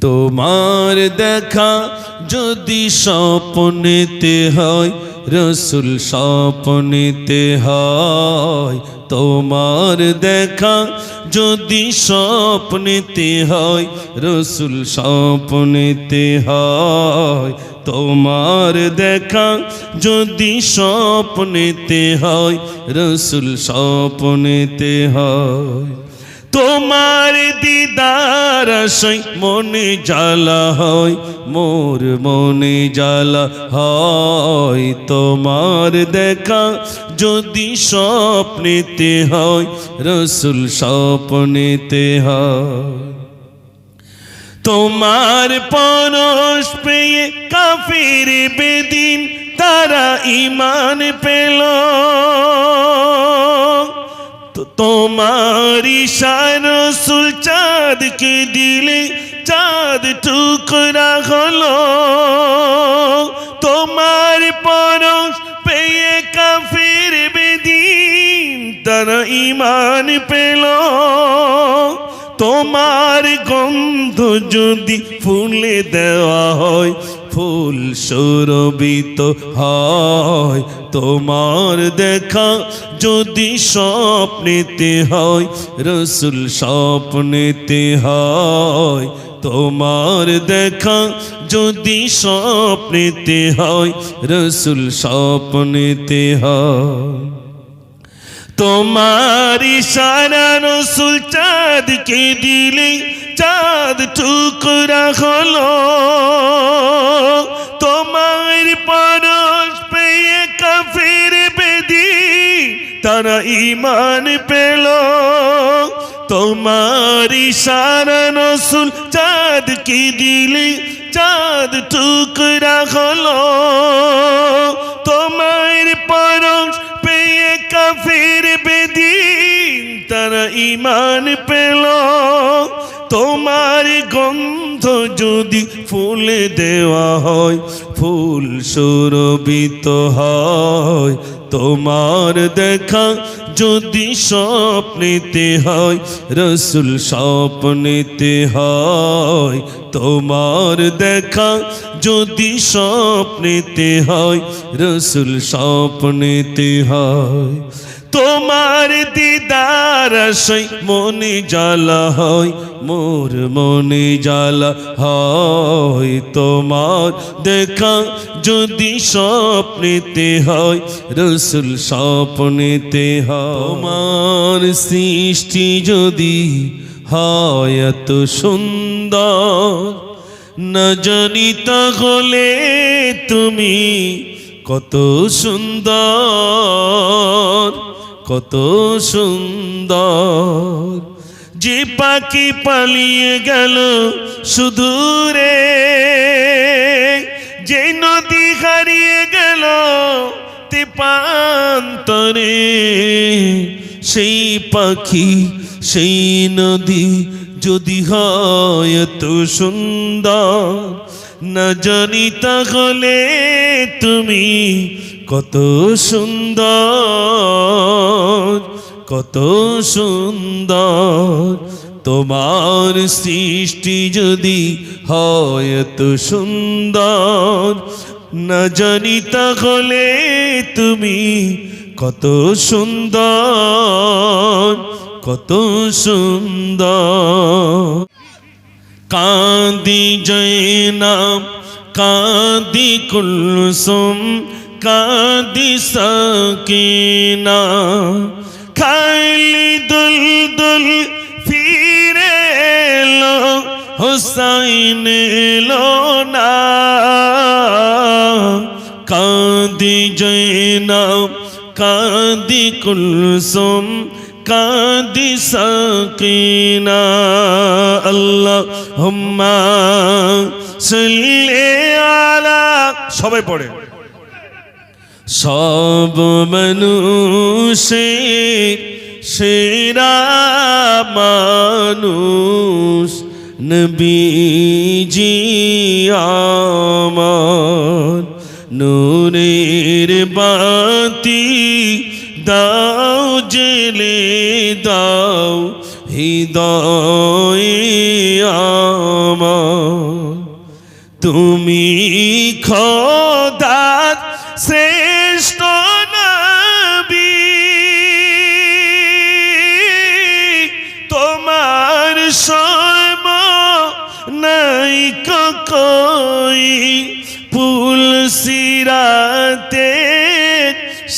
তোমার দেখা যদি স্বপ্নেতে হয়, রসুল স্বপ্নেতে হয়। তোমার দেখা যদি স্বপ্নেতে হয়, রসুল স্বপ্নেতে হয়। তোমার দেখা যদি স্বপ্নেতে হয়, রসুল স্বপ্নেতে হয়। তোমার দিদার আশায় মনে জ্বালা হয়, মোর মনে জ্বালা হয়। তোমার দেখা যদি স্বপ্নেতে হয়, রসুল স্বপ্নেতে হয়। তোমার পরশ পেয়ে কাফির বেদিন তারা ইমান পেল। তো তোমার ইশার রসুল চাঁদকে দিলে চাঁদ টুকরা হলো। তোমার পরশ পেয়ে কাফির বেদিন তারা ইমান পেল। তোমার গন্ধ যদি ফুলে দেওয়া হয় ফুল সুরবিত হয়। তোমার দেখা যদি স্বপ্নেতে হয়, রসুল স্বপ্নেতে হয়। তোমার দেখা যদি স্বপ্নেতে হয়, রসুল স্বপ্নেতে হয়। তোমার সারা রসুল চাঁদকে দিলে চাঁদ টুকরা হলো, তোমার পরশ পেয়ে কাফির বেদি, তারা ইমান পেল। তোমার ইশারা রসুল চাঁদকে দিলে? চাঁদ টুকরা হলো, তোমার পরশ পেয়ে কাফির বেদিন তারা ইমান পেল। তোমার গন্ধ যদি ফুলে দেওয়া হয়, ফুল সুরবিত হয়, তোমার দেখা যদি স্বপ্নেতে হয়, রসুল স্বপ্নেতে হয়, তোমার দেখা যদি স্বপ্নেতে হয়, রসুল স্বপ্নেতে হয়। তোমার দিদার আশাই মনে জ্বালা হয়, মোর মনে জ্বালা হয়। তোমার দেখা যদি স্বপ্নেতে হয়, রসুল স্বপ্নেতে তোমার সৃষ্টি যদি হয়, এত সুন্দর। না জানি তাহলে তুমি কত সুন্দর। কত সুন্দর। যে পাখি পালিয়ে গেল সুদূরে, যে নদী হারিয়ে গেল তেপান্তরে, সেই পাখি, সেই নদী যদি হয় এত সুন্দর। না জানি তাহলে তুমি কত সুন্দর কত সুন্দর। তোমার সৃষ্টি যদি হয় তো সুন্দর, না জানি তাহলে তুমি কত সুন্দর কত সুন্দর। কাঁদি জৈনাম কাঁদি কুলসুম কাঁদি সকিনা খাইলি দুল দুল ফিরে এলো হুসাইন এলো না কাঁদি জৈনাম কাঁদি কুলসুম কাঁদি সকিনা আল্লাহ হুম্মা সাল্লি আলা সবাই পড়ে সব মানুষের সেরা মানুষ, নবীজি আমার। নূরের বাতি দাও, জেলে দাও, হৃদয়ে আমার। তুমি খোদার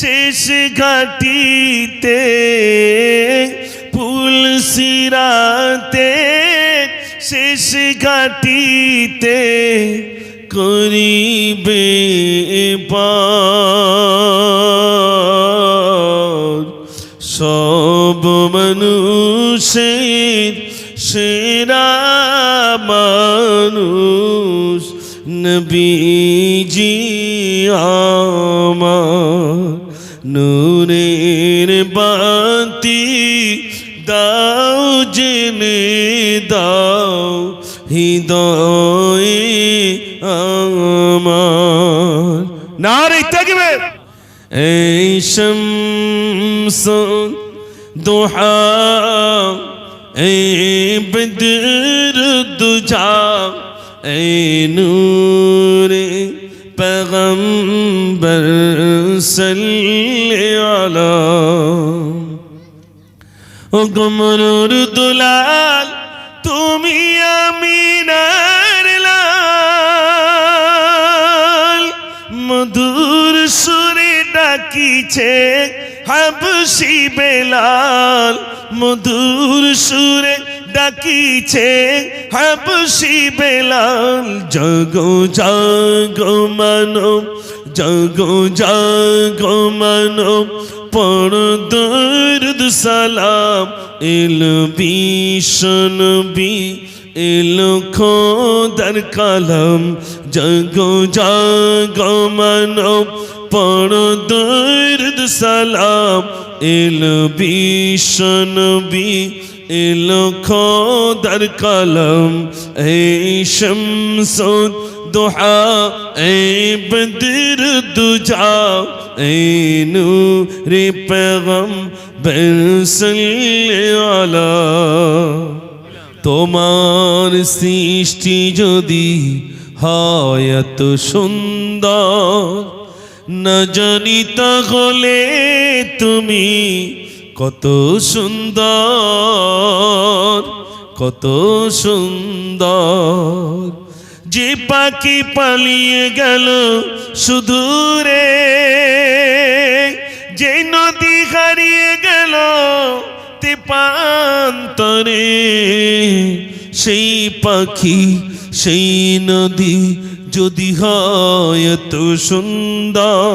শেষ ঘাটিতে পুল সিরাতে শেষ ঘাটিতে করিবে সব মানুষের সেরা মানুষ নবীজি আমার। নূরের বাতি দাও জেনে দাও হৃদয়ে আমার। নারে থাকবে এই শামস দোহা এই বদর দুজা এই নূরে পেগম্বর আলা ও গমরুর দুলাল তুমি আমিনার লাল। মধুর সুরে ডাকিছে হাবসি বেলাল। মধুর সুরে ডাকিছে হাবসি বেলাল জগো, জাগো মানব জগো, জাগো মানব পড় দরদ সালাম, এল বিষ্ণবী এলো খোদার কালাম, জগো, জাগো মানব পড় দরদ সালাম, এল বিষ্ণবী এলো খোদার কালাম, এই শামসুদ দোহা, এই বদর দুজা, এই নূরে পেগম তোমার সৃষ্টি যদি হয় সুন্দর, না জানি তাহলে তুমি কত সুন্দর কত সুন্দর। যে পাখি পালিয়ে গেল সুদূরে, যে নদী হারিয়ে গেল তেপান্তরে, সেই পাখি, সেই নদী যদি হয় এত সুন্দর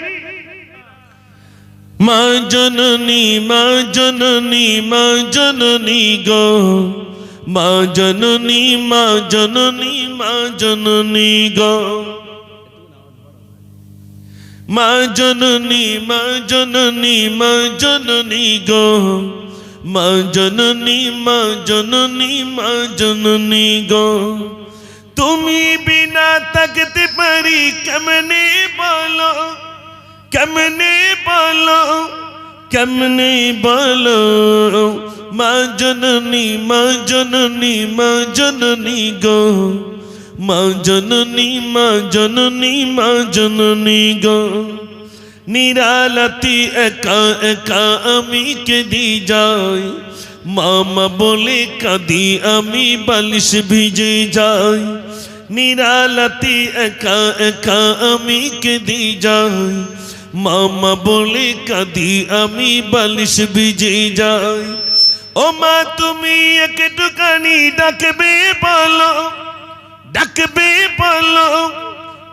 মা জননী মা জননী মা জননী গো। মা জননী মা জননী মা জননী গো। মা জননী মা জননী মা জননী গো। মা জননী মা জননী মা জননী গো। তুমি বিনা থাকতে পারি, কেমনে বলো? কেমনে বলো কেমনে বলো? মা জননী মা জননী মা জননী গো। মা জননী মা জননী মা জননী গো। নিরালতি একা একা আমি কেঁদি যাই। মামা বলে কাঁদি আমি বালিশ ভিজে যাই। নিরালতি একা একা আমি কেঁদি যাই। মামা বলে কাঁদি, আমি বালিশ ভিজে যাই। ও মা, তুমি একটুখানি ডাকবে বলো ডাকবে বলো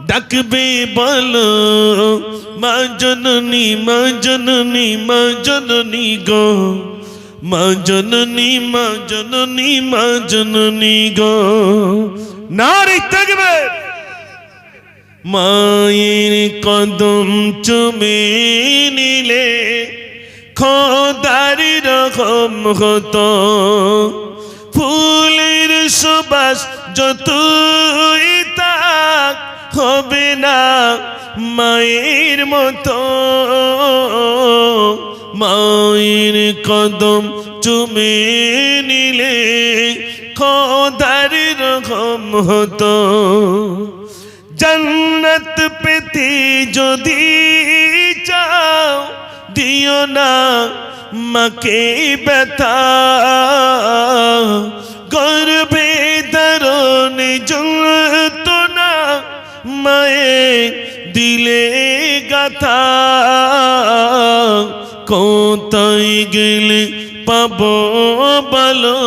ডাকবে বলো। মা জননী মা জননী মা জননী গো, মা জননী মা জননী মা জননী গো। নারী থাকবে মায়ের কদম চুমে নিলে খোদার রকম হতো। ফুলের সুবাস তাক হবে না মায়ের মতো। মায়ের কদম চুমে নিলে খোদার রকম হতো। জন্নত পেতে যদি চাও, দিও না মাকে ব্যথা। গর্বে দরণ জলত না মায়ে দিলে গাথা। কোথায় গেলে পাব বলো?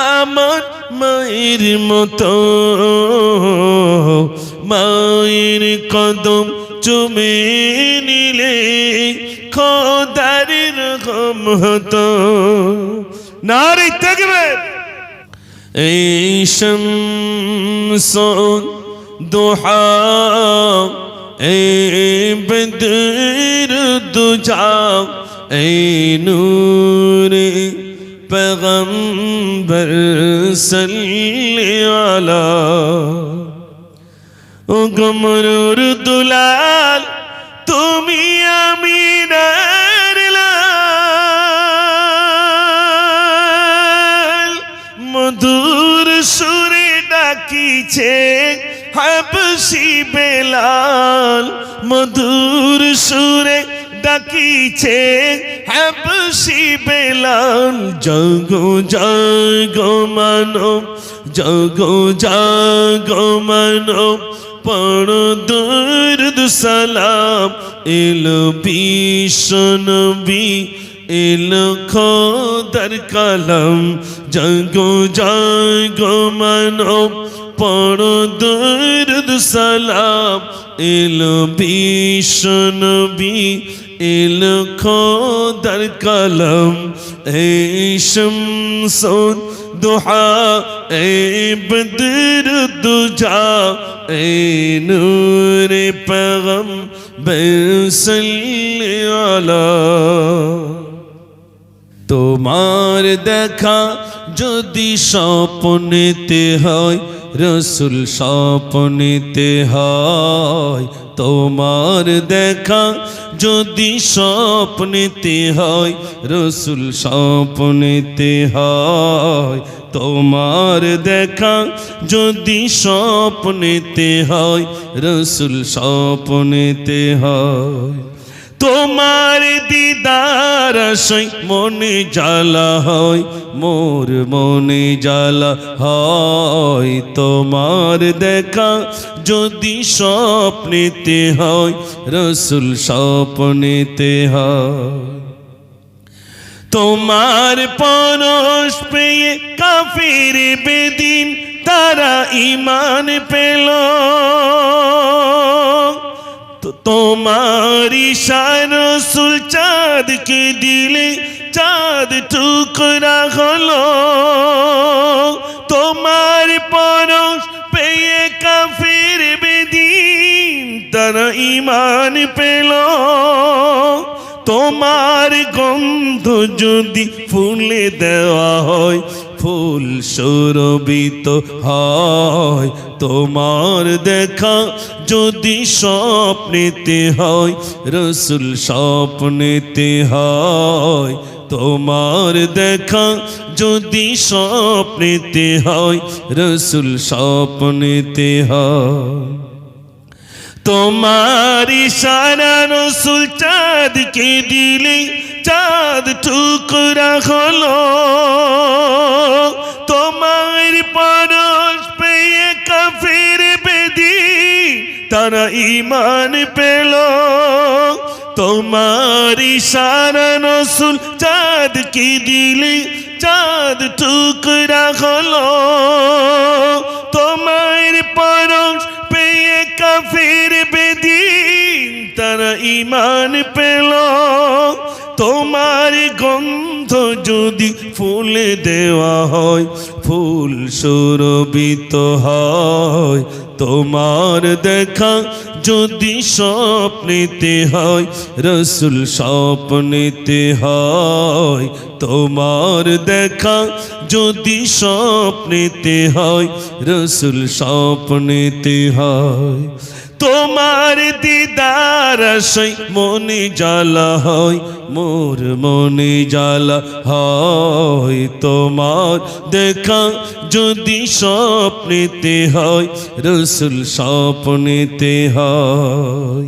আমার মায়ের মতো। মায়ের কদম চুমে নিলে খোদার রকম হতো। নারী থাকবে এই শমসন দোহা, এই বদর এই নূরে পেগম্বর। فصل على ও গমরুর দুলাল তুমি আমি মধুর সুরে ডাকিছে হাবসি বেলাল। মধুর সুরে ডাকিছে হাবসি বেলাল জগো জগো মানব জগো জগো মানব পড় দুরদ সালাম, এলো বিশ্বনবী এলো খোদার কালাম, জগো জগো মানব পড় দুরদ সালাম, এলো বিশ্বনবী খোদার কালাম এই শামসুন দুহা এই বদর দুজা এ পেগম বেসল্লি আলা তোমার দেখা যদি স্বপ্নেতে হয় রসুল স্বপ্নেতে হয় তোমার দেখা। যদি স্বপ্নেতে হয়, রসুল স্বপ্নেতে হয় তোমার দেখা। যদি স্বপ্নেতে হয়, রসুল স্বপ্নেতে হয়। তোমার দিদার আশায় মনে জ্বালা হয়, মোর মনে জ্বালা হয়। তোমার দেখা যদি স্বপ্নেতে হয়, রসুল স্বপ্নেতে হয়। তোমার পরশ পেয়ে কাফির বেদিন তারা ইমান পেল। তোমার ইশার রসুল চাঁদকে দিলে চাঁদ টুকরা হলো। তোমার পরশ পেয়ে কাফির বেদিন তারা ইমান পেল। তোমার গন্ধ যদি ফুলে দেওয়া হয় ফুল সুরবিত হয়। তোমার দেখা যদি স্বপ্নেতে হয়, রসুল স্বপ্নেতে হয়। তোমার দেখা যদি স্বপ্নেতে হয়, রসুল স্বপ্নেতে হয়। তোমার সারা রসুল চাঁদকে দিলে চাঁদ টুকরা হলো। তোমার পরশ পেয়ে কাফের বেদি, তারা ইমান পেল। তোমার ইশারা রসুল চাঁদকে দিলে? চাঁদ টুকরা হলো। তোমার পরশ পেয়ে কাফির বেদিন তারা ইমান পেল। তোমার গন্ধ ফুল দেওয়া হয়, ফুল সুরবিত হয়, তোমার দেখা যদি স্বপ্নেতে হয়, রসুল স্বপ্নেতে হয়, তোমার দেখা যদি স্বপ্নেতে হয়, রসুল স্বপ্নেতে হয়। তোমার দিদার সই মনি জল হয়, মোর মনি জল হয়। তোমার দেখা যদি স্বপ্নেতে হয়, রসুল স্বপ্নেতে হয়।